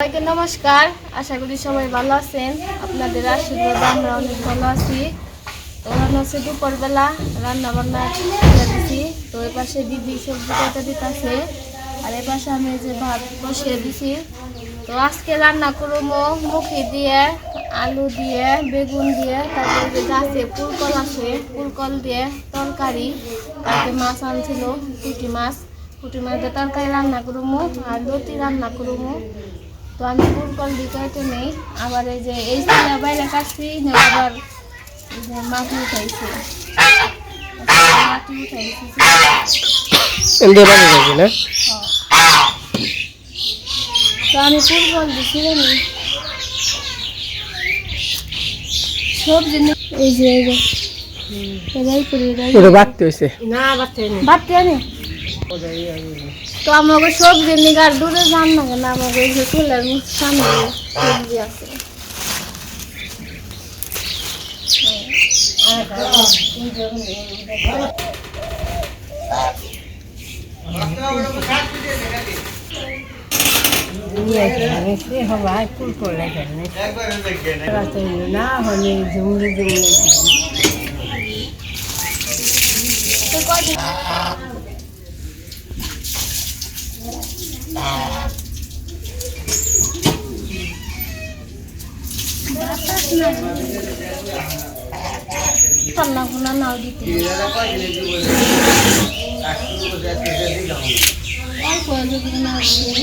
সবাইকে নমস্কার। আশা করি সবাই ভালো আছেন। আপনাদের আশীর্বাদ আমরা অনেক ভালো আছি। তো রান্না হচ্ছে দুপুরবেলা রান্না বান্না দিছি। তো এ পাশে দিদি সবজি কাটা দিতেছে। আর এ পাশে আমি যে ভাত বসিয়ে দিছি। তো আজকে রান্না করব মুখি দিয়ে, আলু দিয়ে, বেগুন দিয়ে, তারপরে যে গাছে ফুলকল আছে, ফুলকল দিয়ে তরকারি। তারপরে মাছ আনছিল, পুঁটি মাছ। পুঁটি মাছ দিয়ে তরকারি রান্না করব আর লতি রান্না করব। তো আমি ফুলকল কেটে নেই আবার এই যে এই সিনা বাইরে কাটছি না আবার মাটি উঠাইছি মাটি উঠাইছি না তো আমি ফুলকল দিছি নি সবজি নি- এই যে এই যে এরাই করি এরাই বাড়তে হয়েছে বাড়তে আনি তো আমাকে সবজি নিগার দূরে যান না কেন? আমাকে এই চুলের সামনে সবজি আছে। তো কয়দিন পাল্লা গুলা নাও দিতে। অল্প যদি নাও দিতে।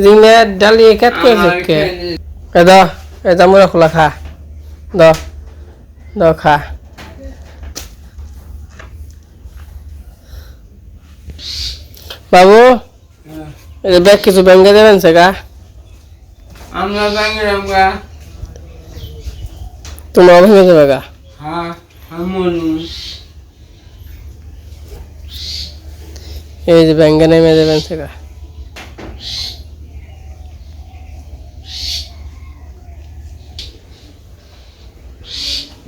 এদিকে ডালি কাট করে দেখে এ দ এ জামরা খোলা খা। দ দ খা। বাবু এই ব্যাগ কিছু ব্যাঙ্গে দেবেন সে গা। আমরা ব্যাঙ্গে আমরা তোমার ভেঙে যাবে গা। হ্যাঁ এই যে ব্যাঙ্গে নেমে দেবেন সে গা।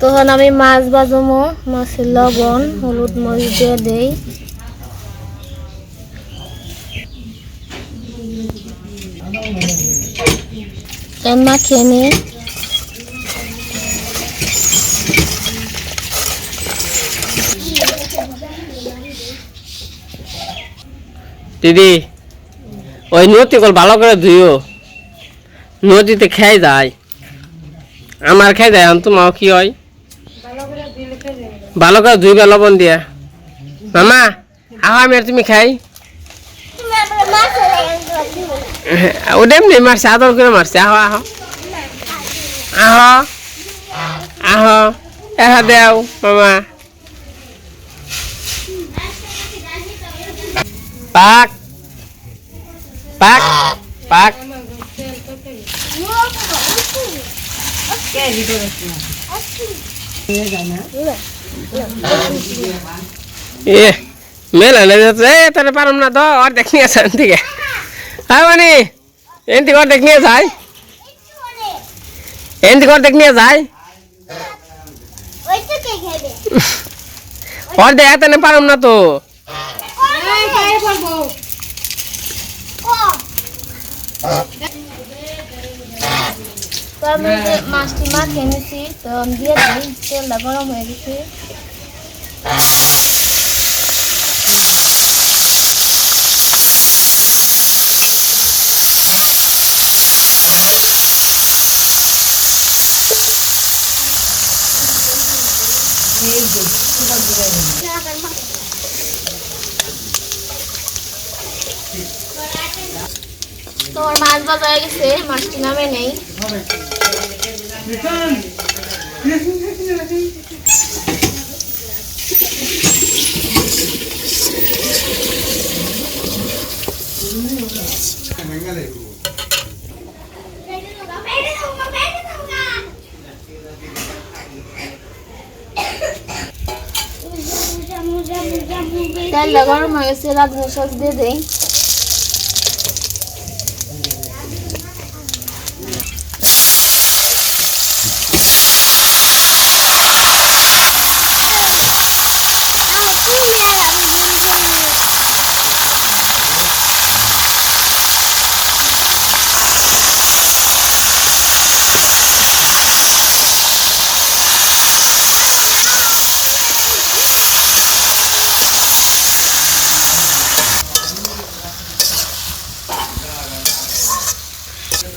তখন আমি মাছ বাজমো মাছের লবণ হলুদ মরিচ দিয়ে দেই। মাখিয়ে নিয়ে দিদি, ওই নদী কল ভালো করে ধুইও। নদীতে খেয়ে যায়। আমার খেয়ে যায় আমি তোমার কি হয়? ভালো করে ধুইবে লবণ দিয়া। মামা, আহ, আমি তুমি খাই। ওটা এমনি মারছে, আদর করে মারছে। আহ আহ। আহ আহ। এহা দেও, মামা। পাক পাক পাক এ মেলা যাচ্ছে এ তোরে পারম না তো আর দেখি আছে থেকে হ্যাঁ মানে এনতি ঘর দেখ যায় এনতি ঘর দেখ যায় অর্ধেক এত না পারম না তো তো মাছটি মাখিয়ে নিছি তো দিয়ে দিই তেলটা গরম হয়ে গেছে। তোমার মাছ হয়ে গেছে মাছটি নামে নেই। তেলটা গরম হয়ে গেছে রাঁধুনি দিয়ে দিয়ে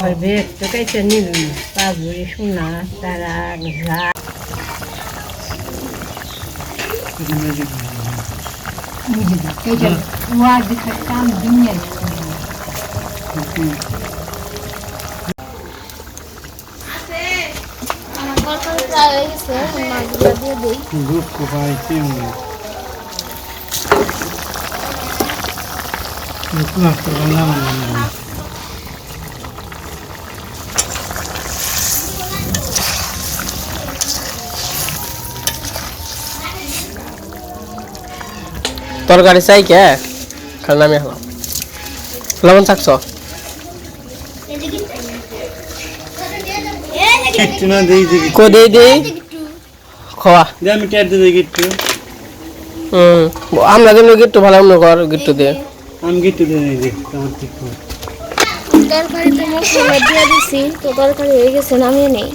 আর বেগ তো কাইতে নিল পাঁচ ভরি সোনা তারা ঘা বুঝলি কেটে ওয়ার দিকে তরকারি চাই কে? খালি নামে হলাম লবণ থাকছ? দেই কো দেই দেই? খাওয়া আমি টের দিয়ে দেখি হুম আমরা যেন গিট্টু ভালো অন্য কর গিট্টু দিয়ে। আমি গিট্টু দিয়ে দেখি আমার ঠিক করে তরকারিতে মশলা দিয়ে দিছি তো তরকারি হয়ে গেছে নামিয়ে নেই।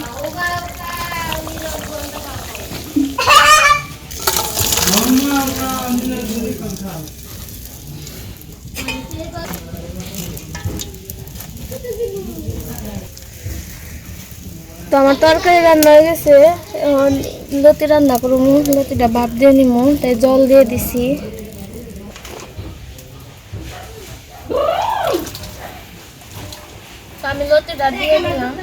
তো আমার তরকারি রান্না হয়ে গেছে। লতি রান্না করব। লতিটা ভাপ দিয়ে নিমু, তাই জল দিয়ে দিছি। আমি লতিটা দিয়ে নিলাম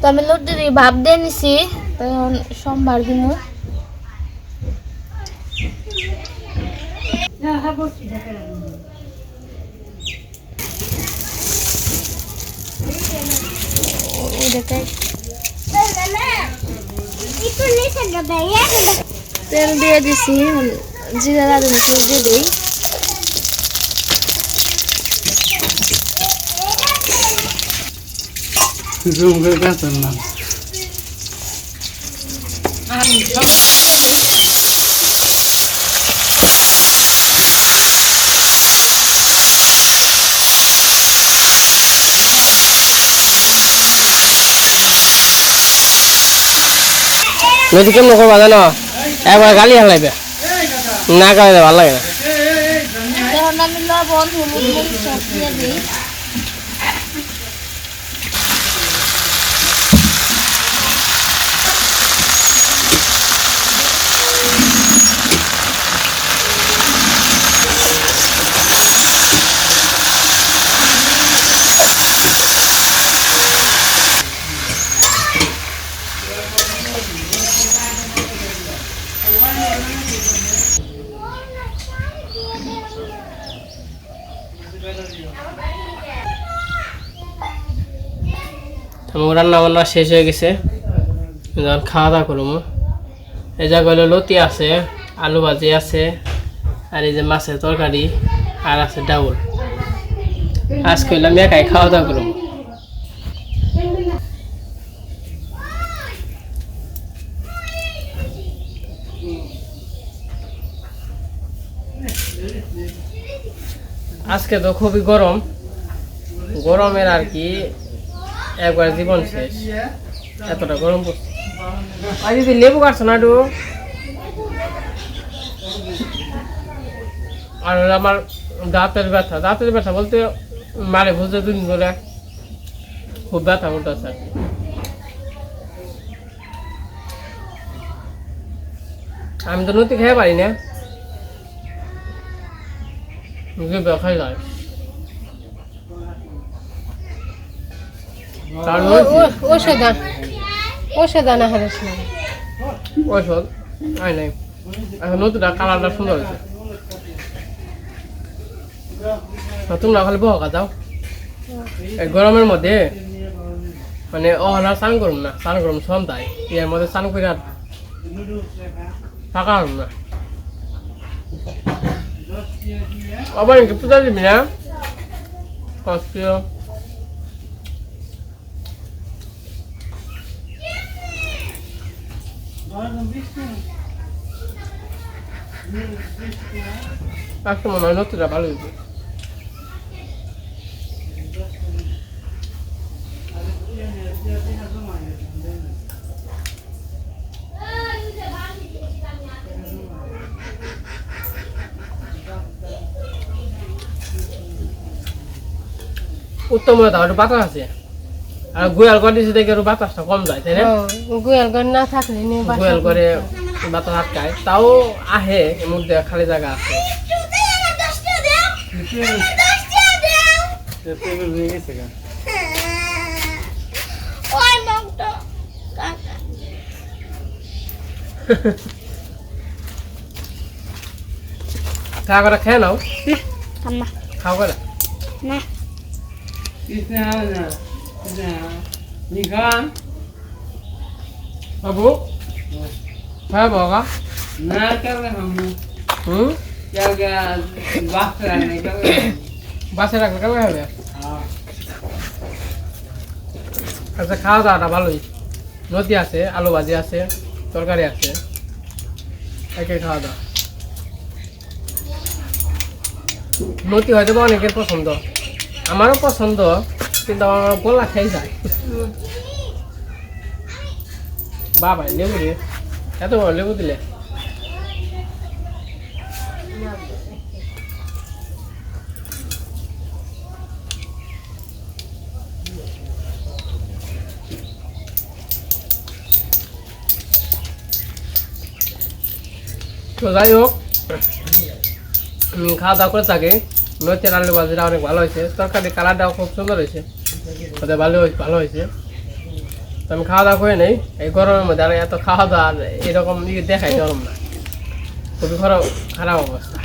তো আমি লতি ভাপ দিয়ে নিছি তো এখন সোমবার দিন দেখাই তেল দিয়ে দিছি জিরা সব দিয়ে দিই। জুম করে কাছে না। নদী কেমন করবা জানো একবার গালি হালাইবে। না খাওয়াইলে ভালো লাগে না। রান্না বান্না শেষ হয়ে গেছে। যখন খাওয়া দাওয়া করব এই জায়গা হলো লতি আছে, আলু ভাজি আছে, আর এই যে মাছের তরকারি, আর আছে ডাউল। আজকে হইলাম একাই খাওয়া দাওয়া করব আজকে তো খুবই গরম। গরমের আর কি একবার জীবন শেষ। এতটা গরম পড়ছে। আর যদি লেবু কাটছো না একটু আর আমার দাঁতের ব্যথা। দাঁতের ব্যথা বলতে মারে বুঝতে দিন ধরে খুব ব্যথা উঠতেছে আর আমি তো নতি খেয়ে পারি না। খাই যায় ওষুধ ওষুধ আনা হারিস না ঔষধ? আই নাই। এখন নতুনটা কালারটা সুন্দর হয়েছে। তোমরা খালি বহকা যাও এই গরমের মধ্যে মানে আর স্নান করুম না স্নান করুম সন্ধ্যায়। এর মধ্যে স্নান করে আর থাকা না। আবার পূজা দিবি না? কষ্ট। আজকে মনে হয় নতুনটা ভালো হয়েছে উত্তম একটু বাতাস আছে। আর গোয়াল করে দিয়েছে দেখে একটু বাতাসটা কম যায় তাই না? গোয়াল ঘর না থাকলে গোয়াল করে বাতাস আটকায়। তাও আহে এর মধ্যে খালি জায়গা আছে। পেপার হয়ে গেছে গা ওই মুখটা কাকা খাওয়া করে খেয়ে নাও আম্মা খাও করে না বাবু হ্যাঁ বাবা হুম বাসে রাখবে কেমন হবে আচ্ছা খাওয়া দাওয়াটা ভালোই নদী আছে আলু ভাজি আছে তরকারি আছে একে খাওয়া দাওয়া নদী হয়তো বা অনেকের পছন্দ আমারও পছন্দ কিন্তু আমার গোলা খেয়ে যায়। বাবা লেবু রে এত বড় লেবু দিলে? তো যাই হোক খাওয়া দাওয়া করে থাকে। নৈতের আলু ভাজিটা অনেক ভালো হয়েছে। তরকারি কালারটাও খুব সুন্দর হয়েছে। ওদের ভালো হয়েছে ভালো হয়েছে। আমি খাওয়া দাওয়া করে নেই। এই গরমের মধ্যে আর এত খাওয়া দাওয়া আর এরকম ইয়ে দেখাই গরম না। খুবই খারাপ খারাপ অবস্থা।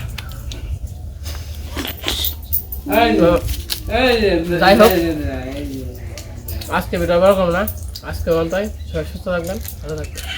যাই হোক। আজকে ভিডিও এরকম না। আজকে অন্তই সবাই সুস্থ থাকবেন ভালো থাকবেন।